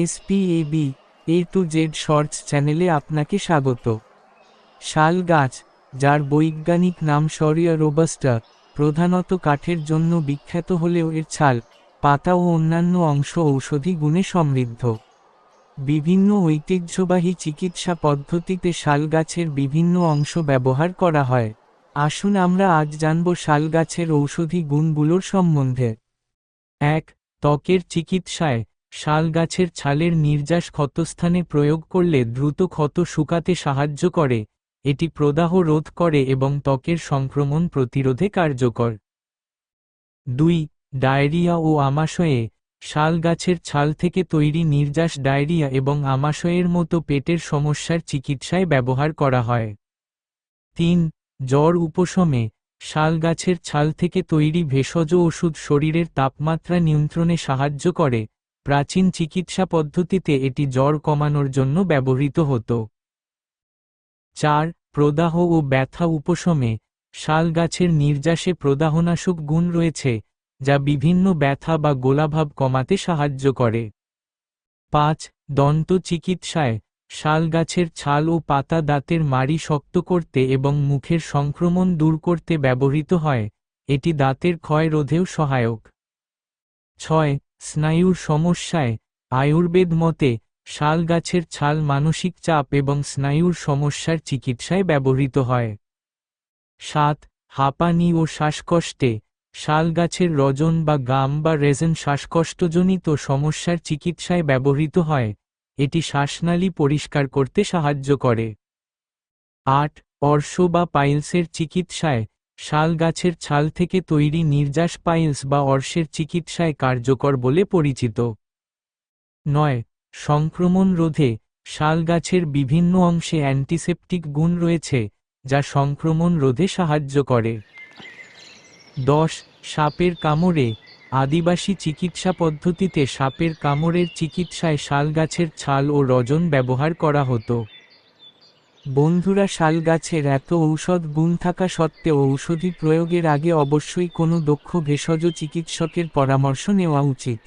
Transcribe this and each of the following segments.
SPAB A to Z shorts চ্যানেলে আপনাকে স্বাগত। শাল গাছ, যার বৈজ্ঞানিক নাম সরিয়া রোবাস্টা, প্রধানত কাঠের জন্য বিখ্যাত হলেও এর ছাল, পাতা ও অন্যান্য অংশ ঔষধি গুণে সমৃদ্ধ। বিভিন্ন ঐতিহ্যবাহী চিকিৎসা পদ্ধতিতে শাল গাছের বিভিন্ন অংশ ব্যবহার করা হয়। আসুন আমরা আজ জানব শাল গাছের ঔষধি গুণগুলোর সম্বন্ধে। এক, ত্বকের চিকিৎসায় শাল গাছের ছালের নির্যাস ক্ষতস্থানে প্রয়োগ করলে দ্রুত ক্ষত শুকাতে সাহায্য করে, এটি প্রদাহ রোধ করে এবং ত্বকের সংক্রমণ প্রতিরোধে কার্যকর। দুই, ডায়রিয়া ও আমাশয়ে শাল গাছের ছাল থেকে তৈরি নির্যাস ডায়রিয়া এবং আমাশয়ের মতো পেটের সমস্যার চিকিৎসায় ব্যবহার করা হয়। তিন, জ্বর উপশমে শাল গাছের ছাল থেকে তৈরি ভেষজ ওষুধ শরীরের তাপমাত্রা নিয়ন্ত্রণে সাহায্য করে প্রাচীন চিকিৎসা পদ্ধতিতে এটি জ্বর কমানোর জন্য ব্যবহৃত হতো। চার, প্রদাহ ও ব্যথা উপশমে। শাল গাছের নির্যাসে প্রদাহনাশক গুণ রয়েছে, যা বিভিন্ন ব্যথা বা গোলাভাব কমাতে সাহায্য করে। পাঁচ, দন্ত চিকিৎসায়। শাল গাছের ছাল ও পাতা দাঁতের মাড়ি শক্ত করতে এবং মুখের সংক্রমণ দূর করতে ব্যবহৃত হয়, এটি দাঁতের ক্ষয় রোধেও সহায়ক। ছয় স্নায়ুর সমস্যায়, আয়ুর্বেদ মতে, শাল গাছের ছাল মানসিক চাপ এবং স্নায়ুর সমস্যার চিকিৎসায় ব্যবহৃত হয়। সাত, হাঁপানি ও শ্বাসকষ্টে, শাল গাছের রজন বা গাম বা রেজেন শ্বাসকষ্টজনিত সমস্যার চিকিৎসায় ব্যবহৃত হয়, এটি শ্বাসনালী পরিষ্কার করতে সাহায্য করে। আট, অর্শ বা পাইলসের চিকিৎসায় শাল গাছের ছাল থেকে তৈরি নির্যাস পাইলস বা অর্শের চিকিৎসায় কার্যকর বলে পরিচিত। নয়, সংক্রমণ রোধে শাল গাছের বিভিন্ন অংশে অ্যান্টিসেপটিক গুণ রয়েছে, যা সংক্রমণ রোধে সাহায্য করে। দশ, সাপের কামড়ে আদিবাসী চিকিৎসা পদ্ধতিতে সাপের কামড়ের চিকিৎসায় শাল গাছের ছাল ও রজন ব্যবহার করা হতো। বন্ধুরা শাল গাছের এত ঔষধ গুণ থাকা সত্ত্বেও ঔষধি প্রয়োগের আগে অবশ্যই কোনো দক্ষ ভেষজ চিকিৎসকের পরামর্শ নেওয়া উচিত।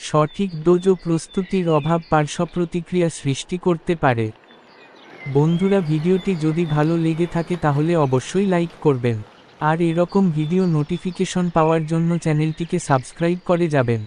সঠিক ডোজ ও প্রস্তুতির অভাব পার্শ্ব প্রতিক্রিয়া সৃষ্টি করতে পারে। বন্ধুরা ভিডিওটি যদি ভালো লেগে থাকে তাহলে অবশ্যই লাইক করবেন। আর এরকম ভিডিও নোটিফিকেশন পাওয়ার জন্য চ্যানেলটিকে সাবস্ক্রাইব করে যাবেন।